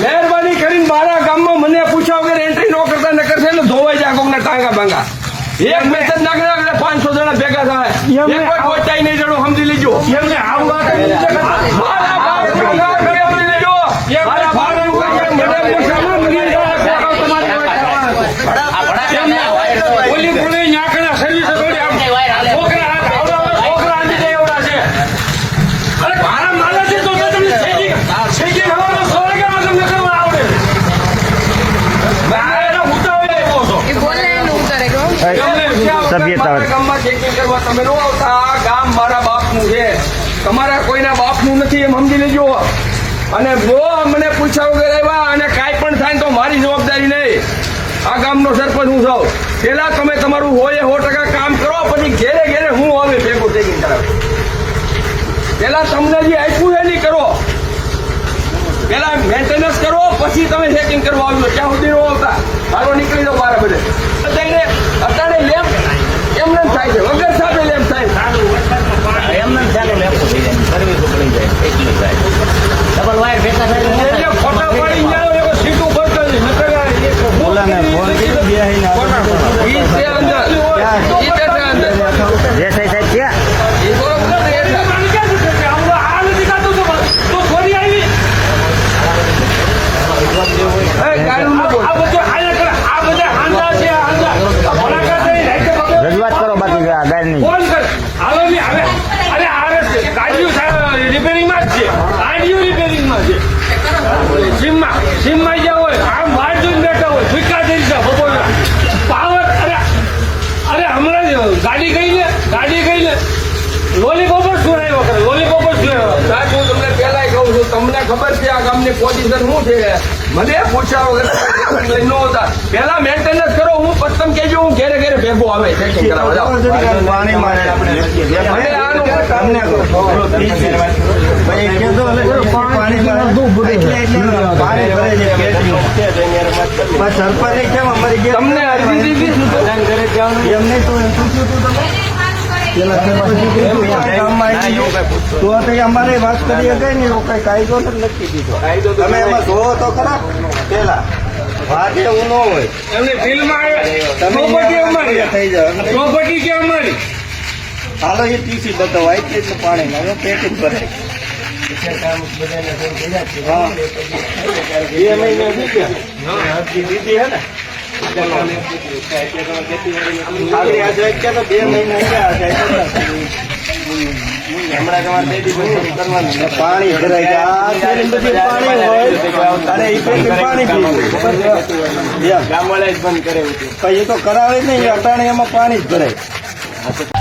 મહેરબાની કરીને મારા ગામમાં મને પૂછ્યા વગર એન્ટ્રી ન કરતા નકર છે એટલે ધોવાઈ જાય કોકના ટાંગા ભાંગા એક મેસેજ નાખી નાખે પાંચસો જણા ભેગા થાય. એક કોઈ પહોંચાઈ નહીં જણું સમજી લેજો. એમને આવું વાત જ મારા બાપ કરી સમજી લેજો. મારા બાપ મને પૂછ્યા વગર મને એમને ઓલી પુલી ન્યાકણા સર્વિસ થોડી આમ છોકરા હાથ આવડાવે, છોકરા હાથી જાય એવડા છે. અરે મારા માલા છે તો તો તમને શેકી શેકી ખાવાનો સો વાગ્યામાં તમને કરવા આવડે મારા એના ઉતાવળે આવ્યો છો. એ બોલે એનું કરે કહો તમને પૂછ્યા વગર સભ્યતા. તમે ન આવતા? આ ગામ મારા બાપનું છે. તમારા કોઈના બાપનું નથી એમ સમજી લેજો. અને બહુ મને પૂછ્યા વગર આવ્યા અને કાંઈ પણ થાય તો મારી જવાબદારી નહીં આ ગામનો સરપંચ હું છું. પેલા તમે તમારું હોય સો ટકા કામ કરો પછી ઘેરે ઘેરે હું હવે ભેગો ચેકિંગ કરાવ. પેલા તમને જે આપ્યું છે નહીં કરો. પેલા મેન્ટેનન્સ કરો પછી તમે ચેકિંગ કરવા આવજો ત્યાં સુધી આવતા. મારો નીકળી જાઓ બહાર બધે અત્યારે અત્યારે લેમ્પ એમને એમ થાય છે વગર સાથે લેમ્પ થાય એમને ચાલો લેપો થઈ જાય સર્વિસ ઉપડી જાય એટલી જાય ડબલ વાયર ભેગા થાય એટલે ફોટા પાડી જાઓ એવો સીટું ભરતો જ નકર આ એક બોલાને ફોન કરી બેહીને ઈ છે અંદર ઈ છે અંદર જે સાહેબ સાહેબ ક્યાં ઈ બરોબર ને એટલે. મને ક્યાં છે કે આમ તો આ નથી ખાતું તો તો થોડી આવી એ ગાયનું ન બોલ. આ બધું આયા કરે આ બધા હાંડા છે આ હાંડા આ ભડાકા થઈ રાઈતે પગે રજૂઆત કરો બાકી આ ગાયની ફોન કર હાલો ની હવે અરે આ ગાડીઓ રિપેરિંગમાં જ છે ગાડીઓ રિપેરિંગમાં છે જીમમાં જીમમાં જ્યાં હોય આમ બહાર જોઈને બેઠા હોય ભૂકા થઈ છે બપોરના પાવર અરે અરે હમણાં જ ગાડી ગઈ ને ગાડી ગઈ ને લોલીપોપ જ સુરાયો કરે લોલીપોપ જ સુરાયો સાહેબ હું તમને પહેલાય તમને ખબર છે આ ગામની પોઝિશન શું છે? મને પૂછ્યા વગર ન આવતા. પહેલા મેન્ટેનન્સ કરો હું પત્તમ કેજો હું ઘેરે ઘેરે ભેગો આવે. ચેકિંગ કરાવવા જાઓ. પાણી મારે મને આનું તમને અરજી દીધી? એમને તો? એમ પૂછ્યું હતું તમે? તો તો અમારે વાત કરી હતી ને એવો કઈ કાયદો નથી લખી દીધો તમે એમાં જોવો તો ખરા. પેલા વાત એવું ન હોય. એમની ફિલ્મ તમે થઈ જાવ અમારી? હાલો એ પીસી બતાવો આઈ છે પાણી હવે પેકેજ ભરાય. હા. બે મહિના થઈ ગયા. અરજી દીધી હે ને? પાણી ભરાય. ગામવાળા જ બંધ કરે પછી એ તો કરાવે નહીં અટાણે એમાં પાણી જ ભરાય